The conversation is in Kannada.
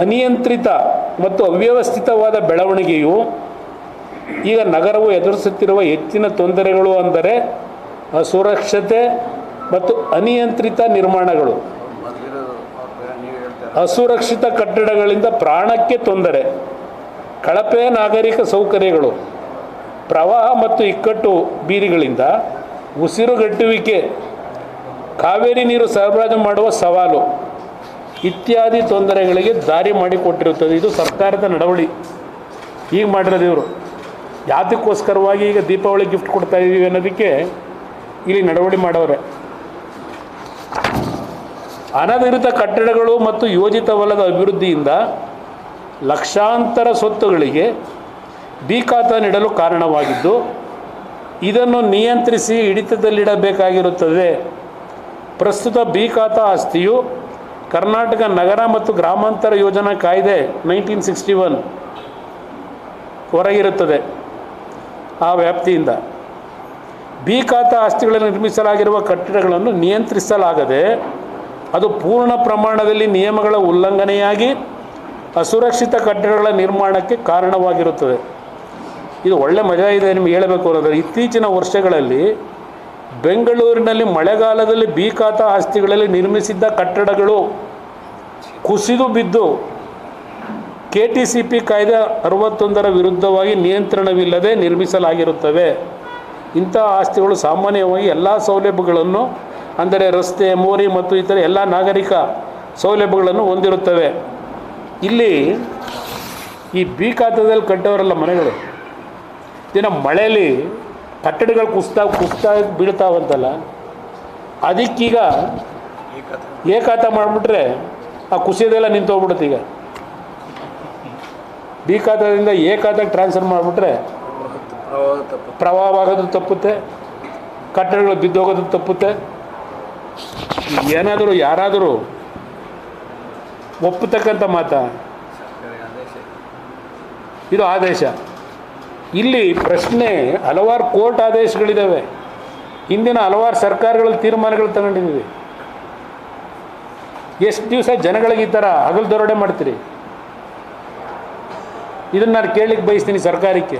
ಅನಿಯಂತ್ರಿತ ಮತ್ತು ಅವ್ಯವಸ್ಥಿತವಾದ ಬೆಳವಣಿಗೆಯು ಈಗ ನಗರವು ಎದುರಿಸುತ್ತಿರುವ ಹೆಚ್ಚಿನ ತೊಂದರೆಗಳು ಅಂದರೆ ಅಸುರಕ್ಷತೆ ಮತ್ತು ಅನಿಯಂತ್ರಿತ ನಿರ್ಮಾಣಗಳು. ಅಸುರಕ್ಷಿತ ಕಟ್ಟಡಗಳಿಂದ ಪ್ರಾಣಕ್ಕೆ ತೊಂದರೆ ಕಳಪೆ ನಾಗರಿಕ ಸೌಕರ್ಯಗಳು, ಪ್ರವಾಹ ಮತ್ತು ಇಕ್ಕಟ್ಟು ಬೀದಿಗಳಿಂದ ಉಸಿರುಗಟ್ಟುವಿಕೆ, ಕಾವೇರಿ ನೀರು ಸರಬರಾಜು ಮಾಡುವ ಸವಾಲು. ಇತ್ಯಾದಿ ತೊಂದರೆಗಳಿಗೆ ದಾರಿ ಮಾಡಿಕೊಟ್ಟಿರುತ್ತದೆ. ಇದು ಸರ್ಕಾರದ ನಡವಳಿ. ಈಗ ಮಾಡಿರೋದು ಇವರು ಯಾತಕ್ಕೋಸ್ಕರವಾಗಿ ಈಗ ದೀಪಾವಳಿ ಗಿಫ್ಟ್ ಕೊಡ್ತಾ ಇದ್ದೀವಿ ಅನ್ನೋದಕ್ಕೆ ಇಲ್ಲಿ ನಡವಳಿ ಮಾಡವ್ರೆ. ಅನಧಿಕೃತ ಕಟ್ಟಡಗಳು ಮತ್ತು ಯೋಜಿತವಲ್ಲದ ಅಭಿವೃದ್ಧಿಯಿಂದ ಲಕ್ಷಾಂತರ ಸ್ವತ್ತುಗಳಿಗೆ ಬೀಕಾತ ನೀಡಲು ಕಾರಣವಾಗಿದ್ದು, ಇದನ್ನು ನಿಯಂತ್ರಿಸಿ ಹಿಡಿತದಲ್ಲಿಡಬೇಕಾಗಿರುತ್ತದೆ. ಪ್ರಸ್ತುತ ಬೀಕಾತ ಆಸ್ತಿಯು ಕರ್ನಾಟಕ ನಗರ ಮತ್ತು ಗ್ರಾಮಾಂತರ ಯೋಜನಾ ಕಾಯ್ದೆ ನೈನ್ಟೀನ್ ಸಿಕ್ಸ್ಟಿ ಒನ್ ಹೊರಗಿರುತ್ತದೆ ಆ ವ್ಯಾಪ್ತಿಯಿಂದ. ಬಿ ಖಾತಾ ಆಸ್ತಿಗಳನ್ನು ನಿರ್ಮಿಸಲಾಗಿರುವ ಕಟ್ಟಡಗಳನ್ನು ನಿಯಂತ್ರಿಸಲಾಗದೆ ಅದು ಪೂರ್ಣ ಪ್ರಮಾಣದಲ್ಲಿ ನಿಯಮಗಳ ಉಲ್ಲಂಘನೆಯಾಗಿ ಅಸುರಕ್ಷಿತ ಕಟ್ಟಡಗಳ ನಿರ್ಮಾಣಕ್ಕೆ ಕಾರಣವಾಗಿರುತ್ತದೆ. ಇದು ಒಳ್ಳೆ ಮಜಾ ಇದೆ, ನಿಮ್ಗೆ ಹೇಳಬೇಕು ಅನ್ನೋದ್ರೆ ಇತ್ತೀಚಿನ ವರ್ಷಗಳಲ್ಲಿ ಬೆಂಗಳೂರಿನಲ್ಲಿ ಮಳೆಗಾಲದಲ್ಲಿ ಬೀಕಾತ ಆಸ್ತಿಗಳಲ್ಲಿ ನಿರ್ಮಿಸಿದ್ದ ಕಟ್ಟಡಗಳು ಕುಸಿದು ಬಿದ್ದು ಕೆ ಟಿ ಸಿ ಪಿ ಕಾಯ್ದೆ ಅರವತ್ತೊಂದರ ವಿರುದ್ಧವಾಗಿ ನಿಯಂತ್ರಣವಿಲ್ಲದೆ ನಿರ್ಮಿಸಲಾಗಿರುತ್ತವೆ. ಇಂಥ ಆಸ್ತಿಗಳು ಸಾಮಾನ್ಯವಾಗಿ ಎಲ್ಲ ಸೌಲಭ್ಯಗಳನ್ನು, ಅಂದರೆ ರಸ್ತೆ, ಮೋರಿ ಮತ್ತು ಇತರ ಎಲ್ಲ ನಾಗರಿಕ ಸೌಲಭ್ಯಗಳನ್ನು ಹೊಂದಿರುತ್ತವೆ. ಇಲ್ಲಿ ಈ ಬೀಕಾತದಲ್ಲಿ ಕಟ್ಟವರಲ್ಲ ಮನೆಗಳು. ದಿನ ಮಳೆಯಲ್ಲಿ ಕಟ್ಟಡಗಳು ಕುಸ್ತಾ ಕುಸ್ತಾ ಬೀಳ್ತಾವಂತಲ್ಲ, ಅದಕ್ಕೀಗ ಏಕಾತ ಮಾಡಿಬಿಟ್ರೆ ಆ ಕುಸಿಯೋದೆಲ್ಲ ನಿಂತೋಗ್ಬಿಡುತ್ತೆ ಈಗ. ಬಿ ಖಾತಾದಿಂದ ಟ್ರಾನ್ಸ್ಫರ್ ಮಾಡಿಬಿಟ್ರೆ ಪ್ರವಾಹ ಆಗೋದು ತಪ್ಪುತ್ತೆ, ಕಟ್ಟಡಗಳು ಬಿದ್ದೋಗೋದು ತಪ್ಪುತ್ತೆ. ಏನಾದರೂ ಯಾರಾದರೂ ಒಪ್ಪತಕ್ಕಂಥ ಮಾತಾ? ಇದು ಆದೇಶ. ಇಲ್ಲಿ ಪ್ರಶ್ನೆ ಹಲವಾರು ಕೋರ್ಟ್ ಆದೇಶಗಳಿದ್ದಾವೆ ಹಿಂದಿನ ಹಲವಾರು ಸರ್ಕಾರಗಳ ತೀರ್ಮಾನಗಳು ತಗೊಂಡಿದ್ದೀವಿ ಎಷ್ಟು ದಿವಸ ಜನಗಳಿಗೆ ಈ ಥರ ಹಗಲು ದರೋಡೆ ಮಾಡ್ತೀರಿ? ಇದನ್ನು ನಾನು ಕೇಳಲಿಕ್ಕೆ ಬಯಸ್ತೀನಿ ಸರ್ಕಾರಕ್ಕೆ.